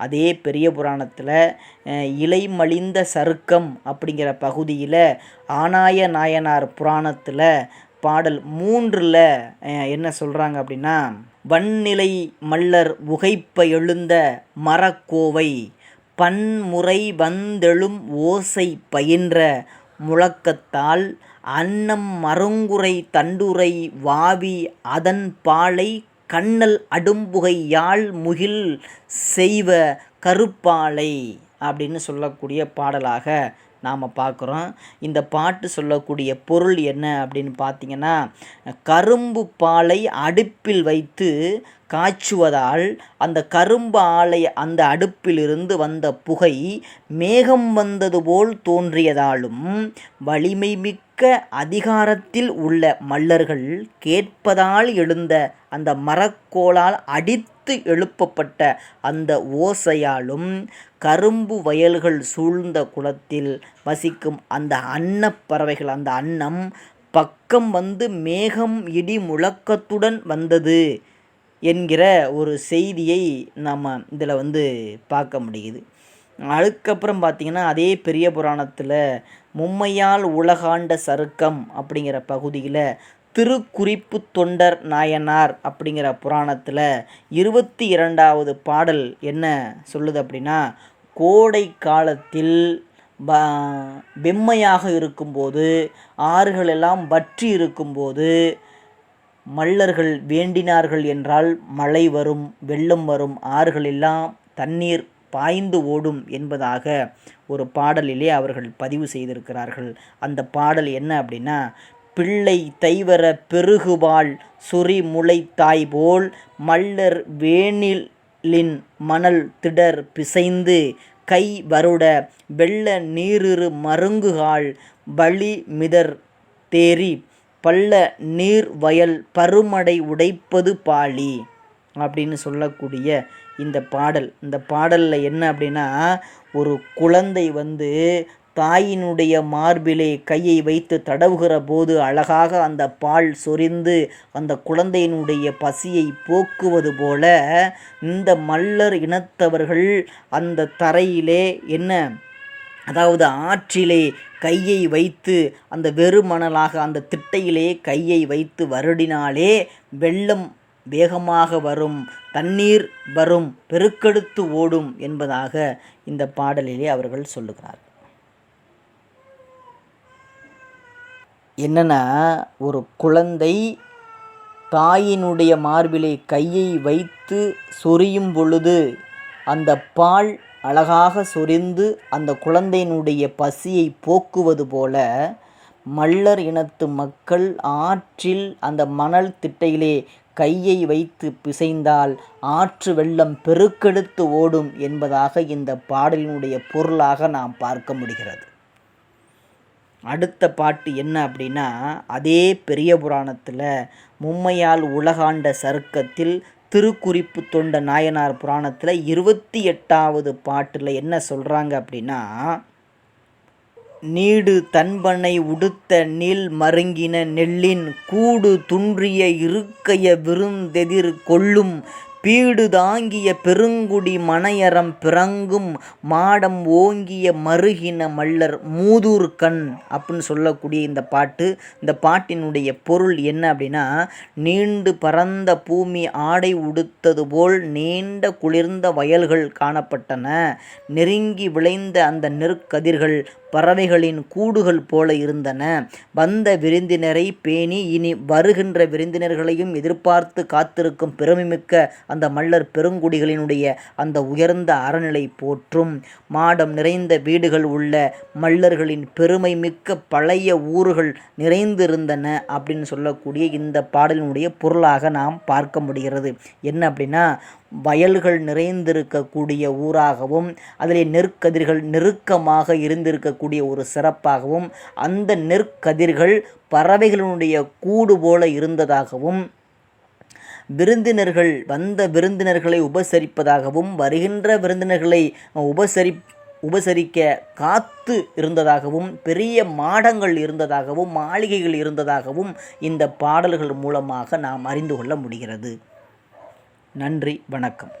அதே பெரிய புராணத்தில் இலை மலிந்த சருக்கம் அப்படிங்கிற பகுதியில் ஆனாய நாயனார் புராணத்தில் பாடல் மூன்றில் என்ன சொல்கிறாங்க அப்படின்னா வன்னிலை மல்லர் உகைப்ப எழுந்த மரக்கோவை பன்முறை வந்தெழும் ஓசை பயின்ற முழக்கத்தால் அன்னம் மருங்குறை தண்டுரை வாவி அதன் பாலை கண்ணல் அடும்புகை யாழ் முகில் செய்வ கருப்பாலை அப்படின்னு சொல்லக்கூடிய பாடலாக நாம் பார்க்குறோம். இந்த பாட்டு சொல்லக்கூடிய பொருள் என்ன அப்படின்னு பார்த்தீங்கன்னா கரும்பு பாலை அடுப்பில் வைத்து காய்ச்சுவதால் அந்த கரும்பு ஆலை அந்த அடுப்பிலிருந்து வந்த புகை மேகம் வந்தது போல் தோன்றியதாலும் வலிமை மிக்க அதிகாரத்தில் உள்ள மல்லர்கள் கேட்பதால் எழுந்த அந்த மரக்கோளால் அடித்து எழுப்பப்பட்ட அந்த ஓசையாலும் கரும்பு வயல்கள் சூழ்ந்த குளத்தில் வசிக்கும் அந்த அன்னப்பறவைகள் அந்த அன்னம் பக்கம் வந்து மேகம் இடி முழக்கத்துடன் வந்தது. என்கிற ஒரு செய்தியை நாம் இதில் வந்து பார்க்க முடியுது. அதுக்கப்புறம் பார்த்திங்கன்னா அதே பெரிய புராணத்தில் மும்மையால் உலகாண்ட சருக்கம் அப்படிங்கிற பகுதியில் திருக்குறிப்பு தொண்டர் நாயனார் அப்படிங்கிற புராணத்தில் இருபத்தி இரண்டாவது பாடல் என்ன சொல்லுது அப்படின்னா கோடை காலத்தில் ப வெம்மையாக இருக்கும்போது ஆறுகளெல்லாம் வற்றி இருக்கும்போது மல்லர்கள் வேண்டினார்கள் என்றால் மழை வரும் வெள்ளம் வரும் ஆறுகளெல்லாம் தண்ணீர் பாய்ந்து ஓடும் என்பதாக ஒரு பாடலிலே அவர்கள் பதிவு செய்திருக்கிறார்கள். அந்த பாடல் என்ன அப்படின்னா பிள்ளை தைவர பெருகுவாள் சுரி முளை தாய் போல் மல்லர் வேணிலின் மணல் திடர் பிசைந்து கை வருட வெள்ள நீரிரு மருங்குகால் வழி மிதர் தேறி பள்ள நீர் வயல் பருமடை உடைப்பது பாலி அப்படின்னு சொல்லக்கூடிய இந்த பாடல். இந்த பாடலில் என்ன அப்படின்னா ஒரு குழந்தை வந்து தாயினுடைய மார்பிலே கையை வைத்து தடவுகிற போது அழகாக அந்த பால் சொரிந்து அந்த குழந்தையினுடைய பசியை போக்குவது போல இந்த மல்லர் இனத்தவர்கள் அந்த தரையிலே என்ன அதாவது ஆற்றிலே கையை வைத்து அந்த வெறுமணலாக அந்த திட்டையிலே கையை வைத்து வருடினாலே வெள்ளம் வேகமாக வரும் தண்ணீர் வரும் பெருக்கெடுத்து ஓடும் என்பதாக இந்த பாடலிலே அவர்கள் சொல்லுகிறார். என்னென்னா ஒரு குழந்தை தாயினுடைய மார்பிலே கையை வைத்து சொரியும் பொழுது அந்த பால் அழகாக சொரிந்து அந்த குழந்தையினுடைய பசியை போக்குவது போல மல்லர் இனத்து மக்கள் ஆற்றில் அந்த மணல் திட்டையிலே கையை வைத்து பிசைந்தால் ஆற்று வெள்ளம் பெருக்கெடுத்து ஓடும் என்பதாக இந்த பாடலினுடைய பொருளாக நாம் பார்க்க முடிகிறது. அடுத்த பாட்டு என்ன அப்படின்னா அதே பெரிய புராணத்தில் மும்மையால் உலகாண்ட சருக்கத்தில் திருக்குறிப்பு தொண்ட நாயனார் புராணத்தில் இருபத்தி எட்டாவது பாட்டில் என்ன சொல்கிறாங்க அப்படின்னா நீடு தன்பனை உடுத்த நீல் மருங்கின நெல்லின் கூடு துன்றிய இருக்கைய விருந்தெதிர் கொள்ளும் பீடு தாங்கிய பெருங்குடி மனையறம் பிறங்கும் மாடம் ஓங்கிய மருகின மல்லர் மூதூர் கண் அப்படின்னு சொல்லக்கூடிய இந்த பாட்டு. இந்த பாட்டினுடைய பொருள் என்ன அப்படின்னா நீண்டு பறந்த பூமி ஆடை உடுத்தது போல் நீண்ட குளிர்ந்த வயல்கள் காணப்பட்டன. நெருங்கி விளைந்த அந்த நெற்கதிர்கள் பறவைகளின் கூடுகள் போல இருந்தன. வந்த விருந்தினரை பேணி இனி வருகின்ற விருந்தினர்களையும் எதிர்பார்த்து காத்திருக்கும் பெருமைமிக்க அந்த மல்லர் பெருங்குடிகளினுடைய அந்த உயர்ந்த அறநிலை போற்றும். மாடம் நிறைந்த வீடுகள் உள்ள மல்லர்களின் பெருமை மிக்க பழைய ஊர்கள் நிறைந்திருந்தன அப்படின்னு சொல்லக்கூடிய இந்த பாடலினுடைய பொருளாக நாம் பார்க்க முடிகிறது. என்ன அப்படின்னா வயல்கள் நிறைந்திருக்கக்கூடிய ஊராகவும் அதிலே நெற்கதிர்கள் நெருக்கமாக இருந்திருக்கக்கூடிய ஒரு சிறப்பாகவும் அந்த நெற்கதிர்கள் பறவைகளினுடைய கூடு போல இருந்ததாகவும் விருந்தினர்கள் வந்த விருந்தினர்களை உபசரிப்பதாகவும் வருகின்ற விருந்தினர்களை உபசரி உபசரிக்க காத்து இருந்ததாகவும் பெரிய மாடங்கள் இருந்ததாகவும் மாளிகைகள் இருந்ததாகவும் இந்த பாடல்கள் மூலமாக நாம் அறிந்து கொள்ள முடிகிறது. நன்றி வணக்கம்.